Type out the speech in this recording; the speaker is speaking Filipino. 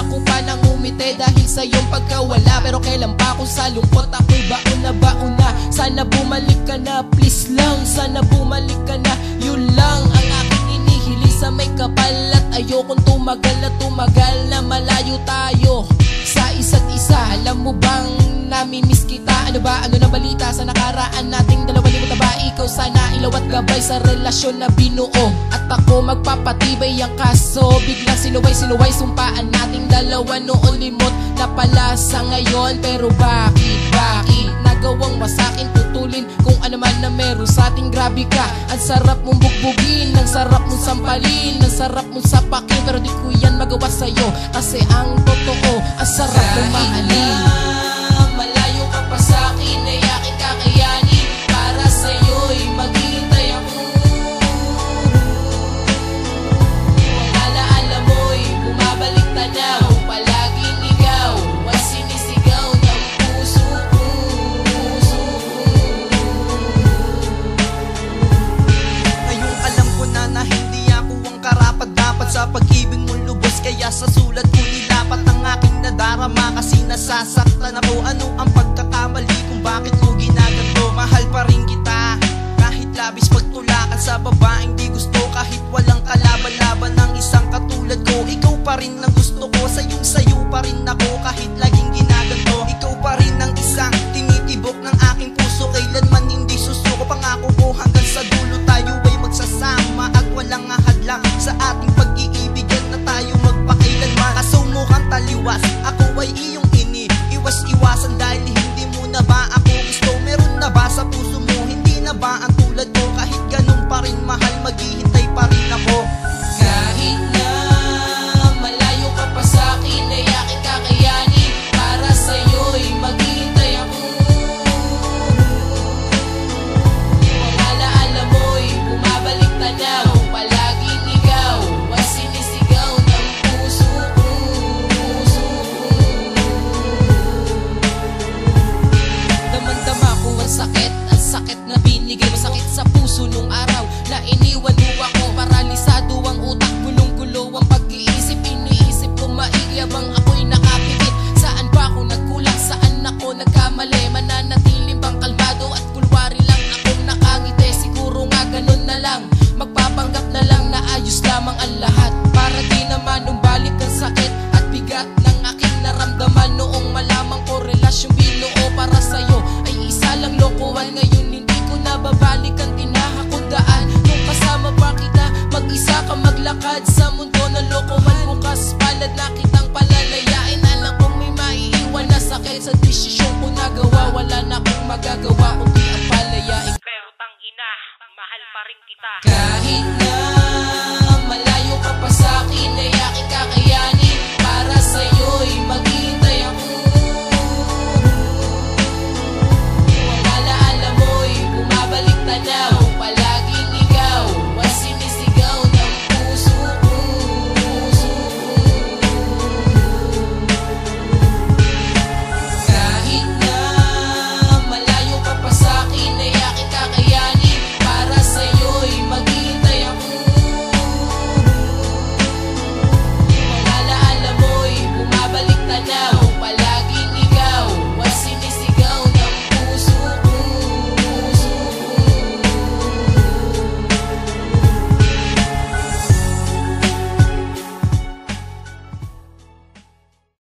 ako pa nang umite Dahil sa iyong pagkawala. Pero kailan pa ako sa lungkot? Ako'y baon na baon na. Sana bumalik ka na. Please lang Sana bumalik ka na. Yun lang ang aking inihili sa may kapal. At ayokong tumagal na tumagal Na malayo tayo sa isa't isa. Alam mo bang namimiss kita? Ano ba, ano na balita? Sa nakaraan nating dalawa Mo ba ikaw sana ilaw at gabay sa relasyon na binuo. At ako magpapatibay ang kaso. Biglang sinuway sinuway sumpaan nating dalawa Noon. Limot na pala sa ngayon. Pero bakit, bakit? Nagawang masakin tutulin Kung ano man na meron sa ating grabe ka. Ang sarap mong bugbugin Ang sarap mong sampalin Ang sarap mong sapakin. Pero di ko yan magawa sa'yo Kasi ang totoo Ang sarap mong mahalin nasasaktan ako. Ano ang pagkakamali kung bakit mo ginaganto Mahal pa rin kita. Kahit labis pagtulakan sa babaeng di gusto. Kahit walang kalaban-laban ng isang katulad ko Ikaw pa rin ang ina, mahal pa rin kita. Kahit na